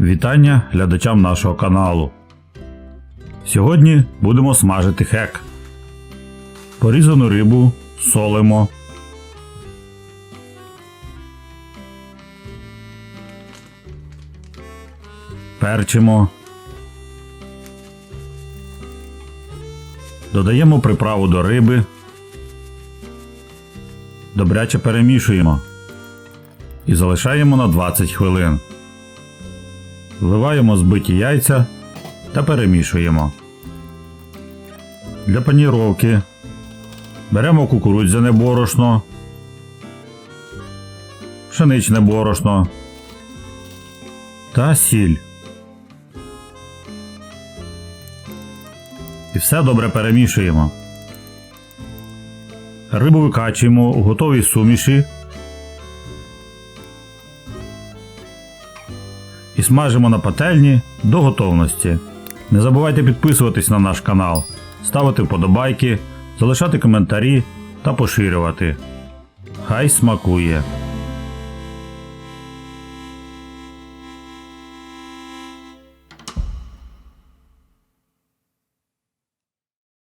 Вітання глядачам нашого каналу. Сьогодні будемо смажити хек. Порізану рибу солимо. Перчимо. Додаємо приправу до риби. Добряче перемішуємо. І залишаємо на 20 хвилин. Вливаємо збиті яйця та перемішуємо. Для паніровки беремо кукурудзяне борошно, пшеничне борошно та сіль. І все добре перемішуємо. Рибу викачуємо у готовій суміші і смажимо на пательні до готовності. Не забувайте підписуватись на наш канал, ставити вподобайки, залишати коментарі та поширювати. Хай смакує!